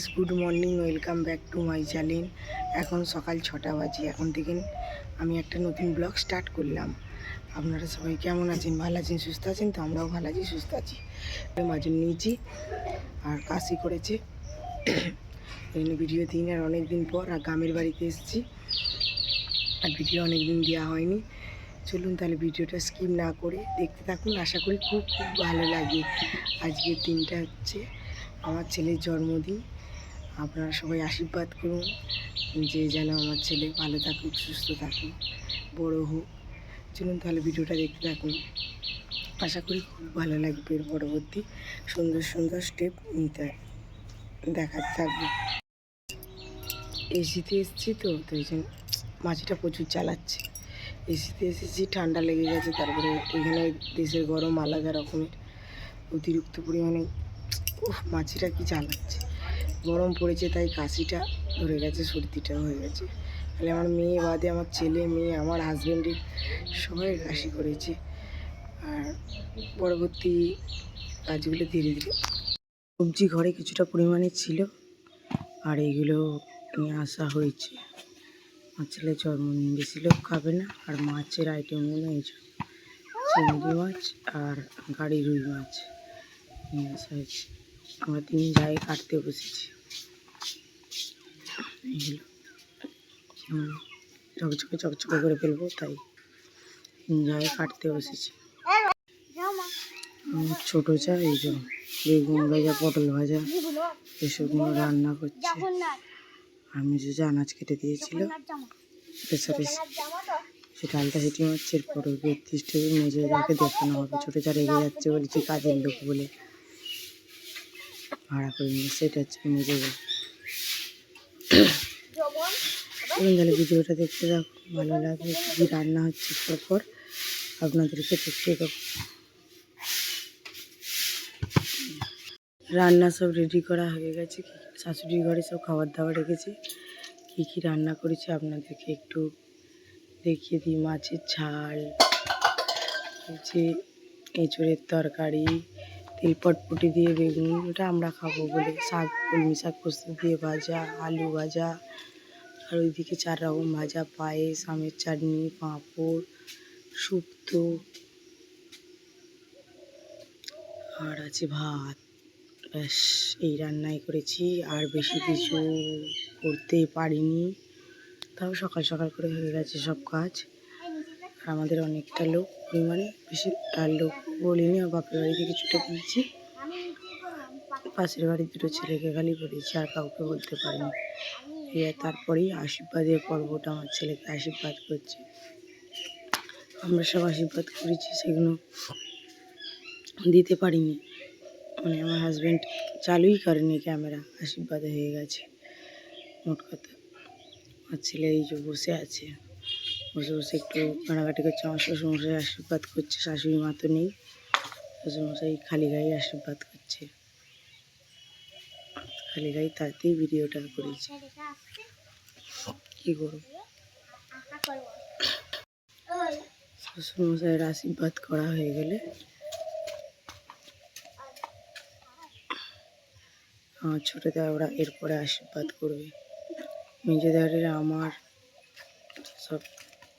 Guys good morning welcome back to my channel এখন সকাল ছটা বাজে, এখন থেকে আমি একটা নতুন ব্লগ স্টার্ট করলাম। আপনারা সবাই কেমন আছেন? ভালো আছেন? সুস্থ আছেন? তো আমরাও ভালো আছি, সুস্থ আছি। মাজন নিয়েছি আর কাশি করেছে। এই ভিডিও দিন আর অনেক দিন পর আর গ্রামের বাড়িতে এসেছি। আর ভিডিও অনেক দিন দেওয়া হয়নি। চলুন তাহলে ভিডিওটা স্কিপ না করে দেখতে থাকুন। আশা করি খুব খুব ভালো লাগে। আজকের দিনটা হচ্ছে আমার ছেলের জন্মদিন। আপনারা সবাই আশীর্বাদ করুন, যে যেন আমার ছেলে ভালো থাকুক, সুস্থ থাকুক, বড় হোক। চলুন তাহলে ভিডিওটা দেখতে থাকুন। আশা করি খুব ভালো লাগবে এর পরবর্তী সুন্দর সুন্দর স্টেপ নিতে। দেখাতে থাকবে। এসিতে এসেছি তো তো এই জন্য মাছিটা প্রচুর চালাচ্ছে। এসিতে এসেছি, ঠান্ডা লেগে গেছে, তারপরে এখানে দেশের গরম আলাদা রকমের। অতিরিক্ত পরিমাণে মাছিটা কি চালাচ্ছে। গরম পড়েছে, তাই কাশিটা ধরে গেছে, সর্দিটা হয়ে গেছে। তাহলে আমার মেয়ে বাদে আমার ছেলে, মেয়ে, আমার হাজব্যান্ডের সবাই কাশি করেছে। আর পরবর্তী কাজগুলো ধীরে ধীরে সবজি ঘরে কিছুটা পরিমাণে ছিল, আর এইগুলো নিয়ে আসা হয়েছে। আমার ছেলে জন্মদিন বেশি লোক খাবে না, আর মাছের আইটেমগুলো এই চিংড়ি মাছ আর গাড়ি রুই মাছ নিয়ে আসা হয়েছে। আমরা তিন জায়গায় কাটতে বসেছি। চকচকে চকচকে করে ফেলব, তাই তিন কাটতে বসেছি। ছোটো চা, এই যে বেগুন ভাজা, পটল ভাজা এসবগুলো রান্না করছে। আমি যে আনাজ কেটে দিয়েছিল প্রেসারে সেটি মারছে এরপর বত্রিশ টেবিল মেজে যাকে দেখানো হবে। ছোটো চা রেগে যাচ্ছে বলছি কাজের লোক বলে। ভাড়া করে নিয়ে সেটা হচ্ছে মেজে যাবে চলুন তাহলে ভিডিওটা দেখতে থাকুন ভালো লাগবে কী রান্না হচ্ছে তারপর আপনাদেরকে দেখতে দেবো রান্না সব রেডি করা হয়ে গেছে শাশুড়ি ঘরে সব খাবার দাবার রেখেছি কী কী রান্না করেছি আপনাদেরকে একটু দেখিয়ে দিই মাছের ঝাল হচ্ছে এঁচড়ের তরকারি তেল পটপটি দিয়ে বেগুন ওটা আমরা খাব বলে। শাক, কলমি শাক, পোস্ত দিয়ে ভাজা, আলু ভাজা, আর ওইদিকে চার রকম ভাজা, পায়েস, আমের চাটনি, পাঁপড়, শুক্তো, আর আছে ভাত। ব্যাস, এই রান্নাই করেছি। আর বেশি কিছু করতে পারিনি। তাও সকাল সকাল করে হয়ে গেছে সব কাজ। আর আমাদের অনেকটা লোক পরিমাণে বেশি তার লোক বলিনি আর বাপের বাড়িতে কিছুটা দিয়েছি পাশের বাড়ির দুটো ছেলেকে খালি বলেছি, আর কাউকে বলতে পারিনি। আর তারপরেই আশীর্বাদের পর্বটা আমার ছেলেকে আশীর্বাদ করছে। আমরা সব আশীর্বাদ করেছি, সেগুলো দিতে পারিনি। মানে আমার হাজব্যান্ড চালুই করেনি ক্যামেরা আশীর্বাদ হয়ে গেছে। মোট কথা, আমার ছেলে এই যে বসে আছে। বসে বসে একটু কাটাকাটি করছে, আমার শ্বশুরমশাই আশীর্বাদ করছে, শাশুড়ি মা তো নেই। শ্বশুরমশাই খালি গায়ে আশীর্বাদ করছে। খালি গায়ে তাতেই ভিডিওটা করেছি। কী করব? শ্বশুরমশাইয়ের আশীর্বাদ করা হয়ে গেলে আমার ছোটো ওরা এরপরে আশীর্বাদ করবে। মেজেদারের আমার সব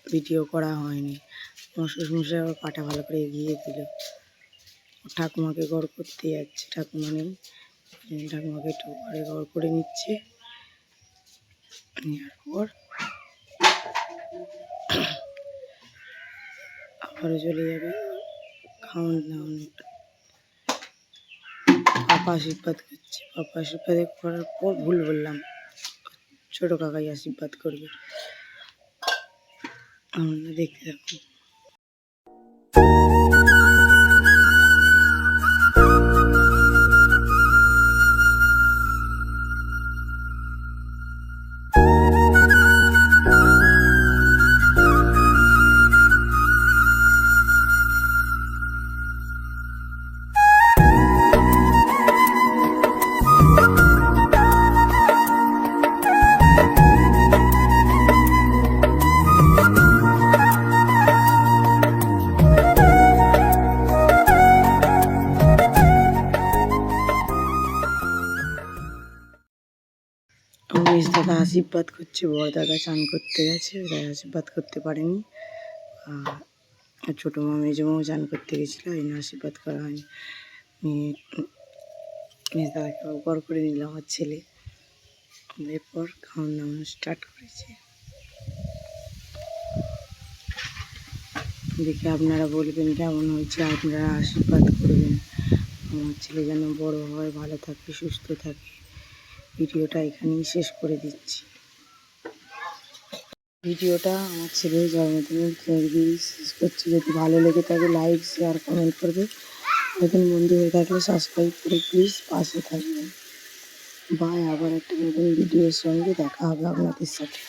ভিডিও করা হয়নি। আমার শ্বশুরমশাই আবার পাটা ভালো করে এগিয়ে দিল। ঠাকুমাকে গড় করতে যাচ্ছে। ঠাকুমা নেই ঠাকুমাকে একটু ঘরে গড় করে নিচ্ছে। নেওয়ার পর আবারও চলে যাবে। খাওয়ান দাওয়ানোটা পাপা আশীর্বাদ করছে। পাপা আশীর্বাদ করার পর ভুল বললাম। ছোটো কাকাই আশীর্বাদ করবে। আমরা দেখতে থাকুন। মেজ দাদা আশীর্বাদ করছে, বড় দাদা চান করতে গেছে তাই আশীর্বাদ করতে পারেনি। আর ছোটো মা মেজো মাও চান করতে গেছিল, এই আশীর্বাদ করা হয়নি। মেজ দাদাকে বর করে নিল আমার ছেলে। এরপর খাওয়ান দাওয়ানো স্টার্ট করেছে। দেখে আপনারা বলবেন কেমন হয়েছে, আপনারা আশীর্বাদ করবেন। আমার ছেলে যেন বড় হয়, ভালো থাকে, সুস্থ থাকে। ভিডিওটা এখানেই শেষ করে দিচ্ছি। ভিডিওটা আমার ছেলের জন্মদিনের শেষ করছি। যদি ভালো লেগে থাকে লাইক শেয়ার কমেন্ট করবে। নতুন বন্ধু হয়ে থাকলে সাবস্ক্রাইব করে প্লিজ পাশে থাকবেন। বাই আবার একটা নতুন ভিডিওর সঙ্গে দেখা হবে আপনাদের সাথে।